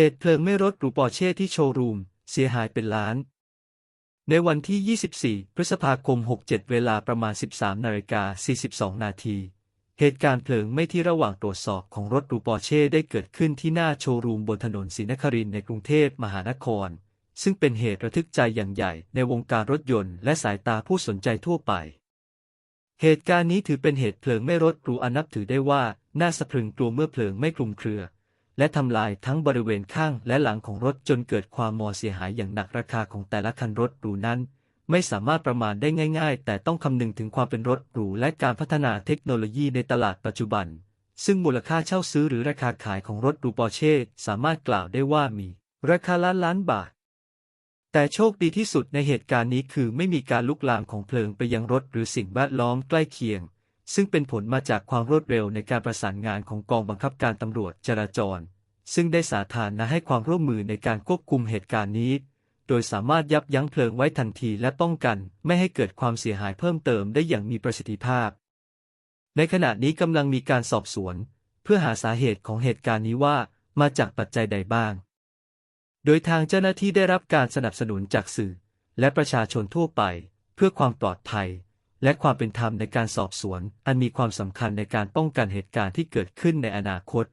เหตุเพลิงไม้รถหรูปอร์เช่ที่โชว์รูม เสียหายเป็นล้าน ในวันที่ 24 พฤษภาคม 67 เวลาประมาณ 13นาฬิกา42 นาทีเหตุการณ์เพลิงไหม้ที่ระหว่างตรวจสอบของรถรูปอร์เช่ได้เกิดขึ้นที่หน้าโชว์รูมบนถนนศรีนครินในกรุงเทพมหานคร ซึ่งเป็นเหตุระทึกใจอย่างใหญ่ในวงการรถยนต์และสายตาผู้สนใจทั่วไป เหตุการณ์นี้ถือเป็นเหตุเพลิงไหม้รถรูอันนับถือได้ว่า น่าสะพรึงกลัวเมื่อเพลิงไม่คลุมเครือ และทำลายทั้งบริเวณข้างและหลังของรถจนเกิดความมอเสียหายอย่างหนักราคาของแต่ละคันรถหรูนั้น ไม่สามารถประมาณได้ง่าย ๆ แต่ต้องคำนึงถึงความเป็นรถหรูและการพัฒนาเทคโนโลยีในตลาดปัจจุบัน ซึ่งมูลค่าเช่าซื้อหรือราคาขายของรถหรูปอร์เช่สามารถกล่าวได้ว่ามี ราคาล้านล้านบาท แต่โชคดีที่สุดในเหตุการณ์นี้คือไม่มีการลุกลามของเพลิงไปยังรถหรือสิ่งแวดล้อมใกล้เคียง ซึ่งเป็นผลมาจากความรวดเร็วในการประสานงานของกองบังคับการตำรวจจราจร ซึ่งได้สาธารณะให้ความร่วมมือในการควบคุมเหตุการณ์นี้ โดยสามารถยับยั้งเพลิงไว้ทันทีและป้องกัน ไม่ให้เกิดความเสียหายเพิ่มเติมได้อย่างมีประสิทธิภาพ ในขณะนี้กำลังมีการสอบสวน เพื่อหาสาเหตุของเหตุการณ์นี้ว่ามาจากปัจจัยใดบ้าง โดยทางเจ้าหน้าที่ได้รับการสนับสนุนจากสื่อ และประชาชนทั่วไป เพื่อความปลอดภัย และความเป็นธรรมในการสอบสวน อันมีความสำคัญในการป้องกันเหตุการณ์ที่เกิดขึ้นในอนาคต